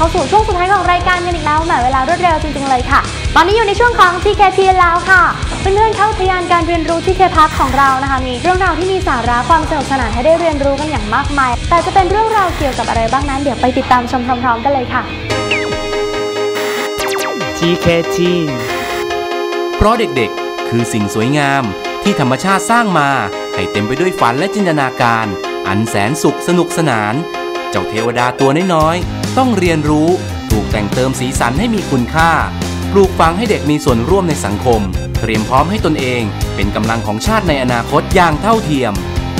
เข้าสู่ช่วงสุดท้ายของรายการกันอีกแล้วแหมเวลารวดเร็วจริงๆเลยค่ะ ตอนนี้อยู่ในช่วงของ TKT แล้วค่ะเพื่อนๆเข้าทยานการเรียนรู้ที่เคพักของเรานะคะ มีเรื่องราวที่มีสาระความสนุกสนานให้ได้เรียนรู้กันอย่างมากมาย แต่จะเป็นเรื่องราวเกี่ยวกับอะไรบ้างนั้น เดี๋ยวไปติดตามชมพร้อมๆกันเลยค่ะ TKT เพราะเด็กๆ คือสิ่งสวยงามที่ธรรมชาติสร้างมา ให้เต็มไปด้วยฝันและจินตนาการ อันแสนสุขสนุกสนาน เจ้าเทวดาตัวน้อยๆ ต้องเรียนรู้ ถูกแต่งเติมสีสันให้มีคุณค่า ปลูกฝังให้เด็กมีส่วนร่วมในสังคม เตรียมพร้อมให้ตนเอง เป็นกำลังของชาติในอนาคตอย่างเท่าเทียม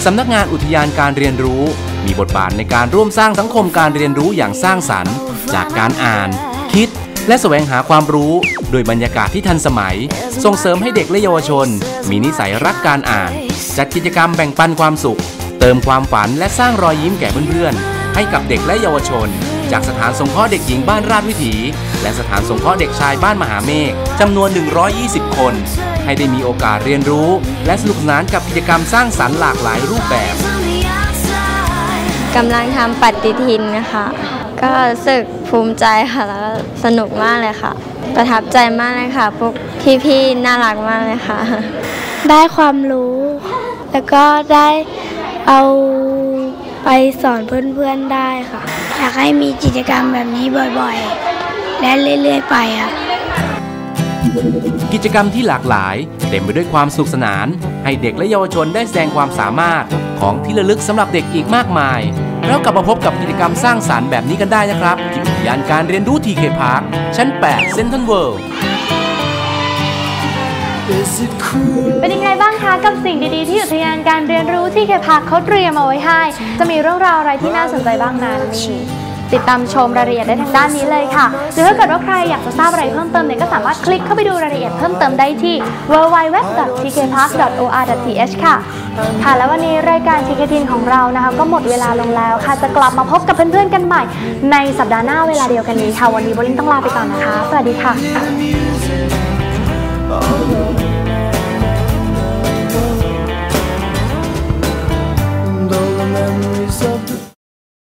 สำนักงานอุทยานการเรียนรู้ มีบทบาทในการร่วมสร้างสังคมการเรียนรู้อย่างสร้างสรรค์ จากการอ่าน คิด และแสวงหาความรู้ โดยบรรยากาศที่ทันสมัย ส่งเสริมให้เด็กและเยาวชน มีนิสัยรักการอ่าน จัดกิจกรรมแบ่งปันความสุข เติมความฝันและสร้างรอยยิ้มแก่เพื่อนๆให้กับเด็กและเยาวชน จากสถานสงเคราะห์เด็กหญิงบ้านราชวิถี และสถานสงเคราะห์เด็กชายบ้านมหาเมฆจำนวน 120 คน ให้ได้มีโอกาสเรียนรู้ และสนุกสนานกับกิจกรรมสร้างสรรค์หลากหลายรูปแบบกำลังทำปฏิทินนะคะก็รู้สึกภูมิใจค่ะแล้วก็สนุกมากเลยค่ะ ประทับใจมากเลยค่ะพวกพี่ๆน่ารักมากเลยค่ะ ได้ความรู้ แล้วก็ได้เอาไปสอนเพื่อนๆได้ค่ะ อยากให้มีกิจกรรมแบบนี้บ่อยๆ และเรื่อยๆไปครับกิจกรรมที่หลากหลาย เต็มไปด้วยความสนุกสนาน ให้เด็กและเยาวชนได้แสดงความสามารถของที่ระลึกสำหรับเด็กอีกมากมาย แล้วกลับมาพบกับกิจกรรมสร้างสารรค์แบบนี้กันได้นะครับที่อุทยานการเรียนรู้ทีเคพาร์คชั้น 8 เซ็นทรัลเวิลด์ เป็นยังไงบ้างคะกับสิ่งดีๆ ที่อุทยานการเรียนรู้ที่เคพักเขาเตรียมเอาไว้ให้ จะมีเรื่องราวอะไรที่น่าสนใจบ้างนั้นนี่ติดตามชมรายละเอียดได้ทางด้านนี้เลยค่ะ หรือถ้าเกิดว่าใครอยากจะทราบอะไรเพิ่มเติมเนี่ยก็สามารถคลิกเข้าไปดูรายละเอียดเพิ่มเติมได้ที่ www.tkpark.or.th ค่ะ ค่ะ แล้ววันนี้รายการ TK t ของเรานะคะ ก็หมดเวลาลงแล้วค่ะ จะกลับมาพบกับเพื่อนๆกันใหม่ ในสัปดาห์หน้าเวลาเดียวกันนี้ค่ะ วันนี้โบลิ่งต้องลาไปก่อนนะคะ สวัสดีค่ะ